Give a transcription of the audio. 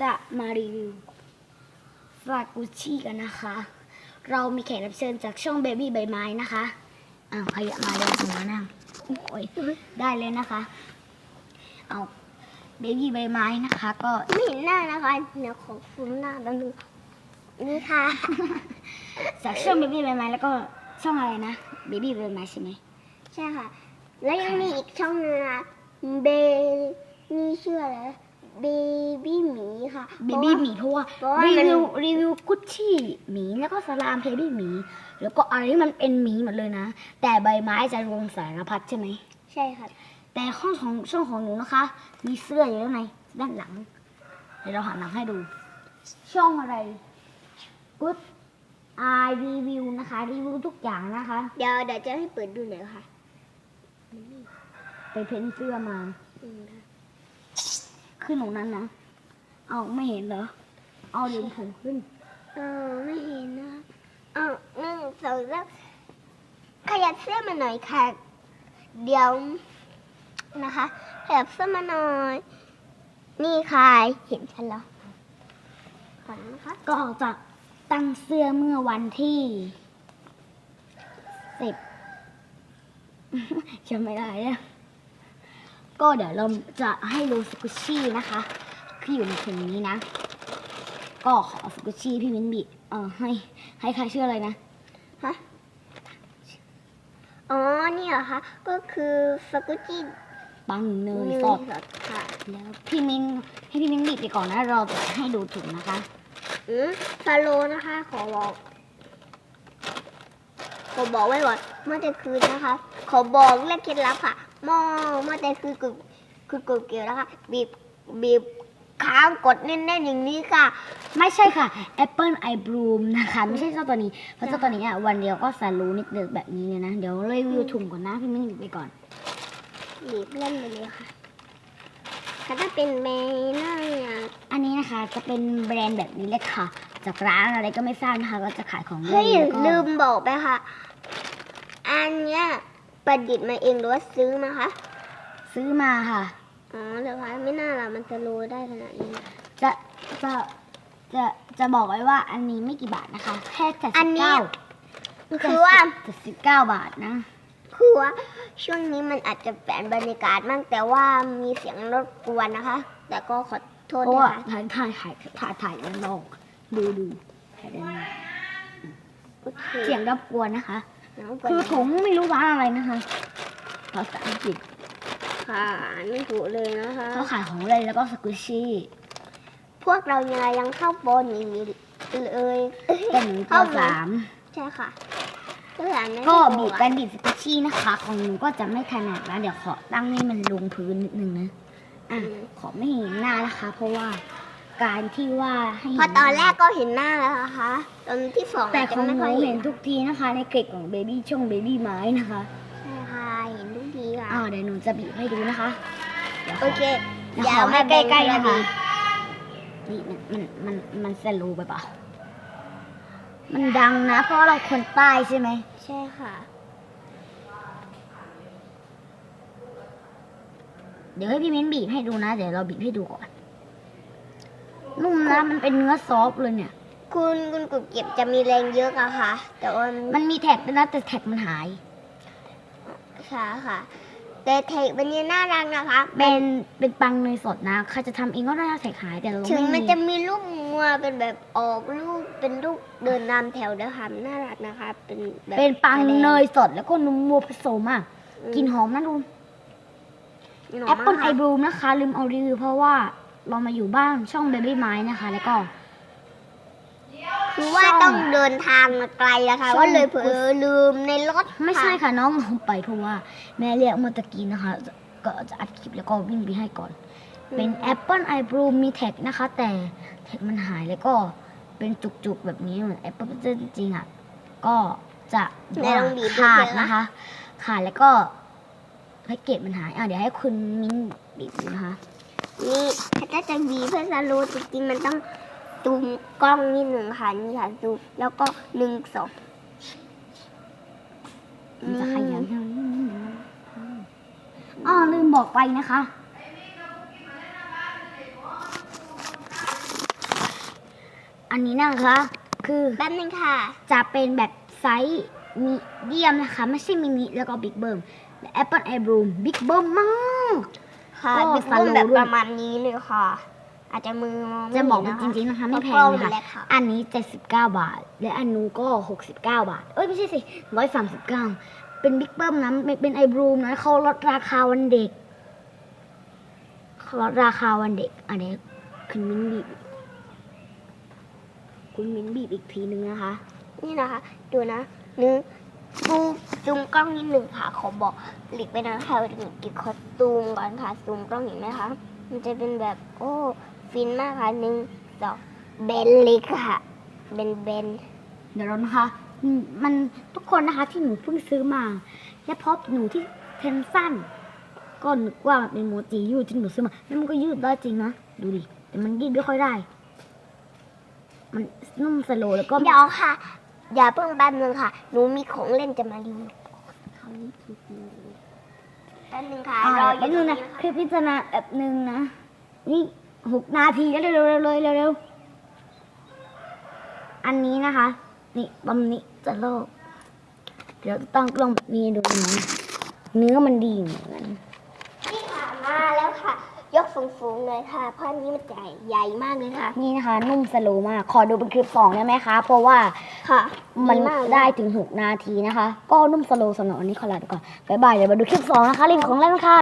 จะมารีวิวฟากุชิกันนะคะ เรามีแขกรับเชิญจากช่องเบบี้ใบไม้นะคะอ้าวขยับมาเลยหัวนั่งโอ้ยได้เลยนะคะ เอาเบบี้ใบไม้นะคะ ก็ไม่เห็นหน้านะคะ เดี๋ยวขอฟูมหน้าแป๊บนึงนี่ค่ะจากช่องเบบี้ใบไม้แล้วก็ช่องอะไรนะเบบี้ใบไม้ใช่ไหมใช่ค่ะ แล้วยังมีอีกช่องนึงนะเบนี่ชื่ออะไร บบี้หมีค่ะเบบี้หมีเพราะว่าเพราะว่ารีมันวิวรีวิวกุชชี่หมีแล้วก็สลามเบบี้หมี แล้วก็อะไรที่มันเป็นหมีหมดเลยนะ แต่ใบไม้จะรวมสารพัดใช่ไหม ใช่ค่ะ แต่ข้อของช่องของหนูนะคะ มีเสื้ออยู่ด้านในด้านหลัง เดี๋ยวเราหันหลังให้ดู ช่องอะไร Good Eye Review นะคะ รีวิวทุกอย่างนะคะเดี๋ยวเดี๋ยวจะให้เปิดดูหน่อยค่ะ ไปเพ้นเสื้อมาอืม ขึ้นตรงนั้นนะเอาไม่เห็นเหรอ เอาดึงผมขึ้น เออไม่เห็นนะเอาหนึ่งสองสามขยับเสื้อมาหน่อยค่ะ เดี๋ยวนะคะขยับเสื้อมาหน่อย นี่ค่ะเห็นฉันแล้วขอนะคะก็จะตั้งเสื้อเมื่อวันที่สิบจำไม่ได้เนี่ย ก็เดี๋ยวเราจะให้ดูสกุชชี่นะคะที่อยู่ในถุงนี้นะ ก็ขอสกุชชี่พี่มินบีเออให้ให้ใครชื่ออะไรนะฮะอ๋อนี่เหรอคะก็คือสกุจิปังเนยสดค่ะแล้วพี่มินให้พี่มินบีบไปก่อนนะเราจะให้ดูถุงนะคะอืมฟาโลนะคะขอบอก ขอบอกไว้ก่อนเมื่อแต่คืนนะคะขอบอกเลขเคล็ดลับค่ะหม้อเมื่อแต่คืนกดคือกดเกลียวนะคะบีบบีบค้างกดแน่นๆอย่างนี้ค่ะ ไม่ใช่ค่ะ Apple Eye Bloom นะคะ ไม่ใช่เจ้าตัวนี้ เพราะเจ้าตัวนี้อะวันเดียวก็สารู้นิดเดียวแบบนี้เลยนะ เดี๋ยวรีวิวถุงก่อนนะพี่มิ้นหยิบไปก่อนบีบเล่นไปเลยค่ะค่ะถ้าเป็นแม่น่าอยากอันนี้นะคะจะเป็นแบรนด์แบบนี้เลยค่ะ จากร้านอะไรก็ไม่ทราบนะคะก็จะขายของเล่เฮ้ยนแล้วก็ลืมบอกไปค่ะ อันเนี้ยประดิษฐ์มาเองหรือว่าซื้อมาคะ ซื้อมาค่ะ อ๋อเหรอคะไม่น่าละมันจะรู้ได้ขนาดนี้ จะจะจะจะบอกไว้ว่าอันนี้ไม่กี่บาทนะคะแค่เจ็ดอัสินบเนี้ เก้ายคือว่า เจ็ดสิบเก้าบาทนะคือว่าช่วงนี้มันอาจจะแปลนบรรยากาศมากแต่ว่ามีเสียงรบกวนนะคะ แต่ก็ขอโทษเพราะด้วว่ายค่ะถ่ายถ่ายถ่ายถ่ายถ่ายด้านนอก ดูดูถ่ายด้านนอกโอเคเสียงรบกวนนะคะน้งคือถุงไม่รู้ร้านอะไรนะคะภาษาอังกฤษค่ะไม่ถูกเลยนะคะเขาขายของเล่นแล้วก็สกุชชี่ พวกเรายังไงยังเข้าโปนอย่างนี้เลยแต่หนูปเข้าไหมสามใช่ค่ะก็อย่างนั้นก็บีบกันบีบสกุชชี่นะคะ ของหนูก็จะไม่ถนัดนะเดี๋ยวขอตั้งให้มันลงพื้นนิดนึงนะอะขอไม่เห็นหน้านะคะ เพราะว่า การที่ว่าให้พอตอนแรกก็เห็นหน้าแล้วนะคะตอนที่สองแต่อาจขจะองหไม่นูค่อยเห็นทุกทีนะคะ ในคลิปของเบบี้ช่องเบบี้ไม้นะคะใช่ค่ะเห็นทุกทีค่ะอ่าเดี๋ยวหนูจะบีบให้ดูนะคะดี๋ยวขโอเคเดี๋ยวขอให้ใกล้ๆนะคะนี่มันมันมันมันสโลว์ไปเปล่ามันดังนะ เพราะเราคนใต้ใช่ไหมใช่ค่ะเดี๋ยวให้พี่มิ้นบีบให้ดูนะ เดี๋ยวเราบีบให้ดูก่อน นุ่มนะมันเป็นเนื้อซอฟต์เลยเนี่ย คุณคุณกุบเก็บจะมีแรงเยอะอะค่ะ แต่ว่ามันมีแท็กด้วยนะแต่แท็กมันหาย ค่ะค่ะ แต่เทคมันยังน่ารักนะคะ เป็นเป็นปังเนยสดนะใครจะทำเองก็ได้แท็กหายแต่เราถึงไม่มันมีจะมีลูกงัวเป็นแบบออกลูกเป็นลูกเดินนำแถวเดียวค่ะน่ารักนะคะ เป็นแบบเป็นปังเนยแดสดแล้วก็นมวัวผสมอะงกลินหอมนะดูกลินหอแอมปเปิลมากไอค่ะบลูมนะคะ ลืมเอารีวิวเพราะว่า เรามาอยู่บ้านช่องเบบี้ไม้นะคะ แล้วก็คือว่าต้องเดินทางมาไกลนะคะช่องว่าเลยเผลอลืมในรถไม่ใช่ค่ะน้องลงไปเพราะว่า แม่เรียกเมื่อตะกี้นะคะ ก็จะอัดคลิปแล้วก็วิ่งไปให้ก่อน เป็น Apple Eye Bloom มีแท็กนะคะ แต่แท็กมันหายแล้วก็เป็นจุกๆแบบนี้เหมือน Apple จริงๆอะก็จะไหนลองบีบดูขาดเถอะนะคะ ขาดแล้วก็แพ็กเกจมันหายอะเดี๋ยวให้คุณมิ้นบีบดูนะคะ นี่ถ้าจะบีเพื่อจะรู้จริงๆมันต้องซูมกล้องนิดหนึ่งค่ะนี่ค่ะซูมแล้วก็หนึ่งสองมันจะขยันอ๋อลืมบอกไปนะคะอันนี้นะคะ คือแป๊บนึงค่ะ จะเป็นแบบไซส์มีเดียมนะคะ ไม่ใช่มินิแล้วก็บิ๊กเบิ้มแอปเปิลไอบูมบิ๊กเบิ้มมาก ค่ะก็บิ๊กฟาเบิ้โลมแบบด้วยประมาณนี้เลยค่ะ อาจจะมือมองไม่จะบอกเห็นจริงๆนะคะไม่แพเพราะงกล้อเลยมันเล็กค่ะค่ะ อันนี้ 79 บาท และอันนู้นก็ 69 บาท เอ้ย ไม่ใช่สิ 139 เป็นบิ๊กเบิ้มนะไม่เป็นไอบรูมนะเขาลดราคาวันเด็กเขาลดราคาวันเด็ก อันนี้คุณมิ้นบีบคุณมิ้นบีบอีกทีนึงนะคะ นี่นะคะ ดูนะนึง ซูมซูมกล้องนิดหนึ่งค่ะ ขอบอกหลีกไปนะคะถึงกิดขอซูมก่อนค่ะ ซูมกล้องเห็นไหมคะมันจะเป็นแบบโอ้ฟินมากค่ะหนึ่งสองเบนลิกค่ะเบนเบนเดี๋ยวเรานะคะอืมมันทุกคนนะคะที่หนูเพิ่งซื้อมา และพบหนูที่เทนสั้นก็นึกว่ามันเป็นโมจิยืดที่หนูซื้อมาแล้วมันก็ยืดได้จริงนะดูดิแต่มันยืดไม่ค่อยได้ มันนุ่มสโลว์แล้วก็เดี๋ยวค่ะ อย่าเพิ่งแป๊บนึงค่ะ หนูมีของเล่นจะมารีวิวแป๊บนึงค่ะ อ่ารออแป๊บยู่นึงนะคือพิจารณาแบบนึงนะ นี่หกนาทีแล้วเร็วๆเลยเร็วๆอันนี้นะคะ นี่ตำนี้จะโลกเดี๋ยวต้องลองแบบนี้ดูนะเนื้อมันดีเหมือนกันนี่ค่ะมาแล้วค่ะ ยก สูงๆเลยค่ะ เพราะอันนี้มันใหญ่ใหญ่มากเลยค่ะ นี่นะคะ นุ่มสโลว์มาก ขอดูเป็นคลิปสองได้ไหมคะ เพราะว่าค่ะมันมากเลยได้ถึง 6 นาทีนะคะ ก็นุ่มสโลว์สำหรับวันนี้ขอลาไปก่อนบ๊ายบายเดี๋ยวมาดูคลิปสองนะคะรีวิวของเล่นค่ะ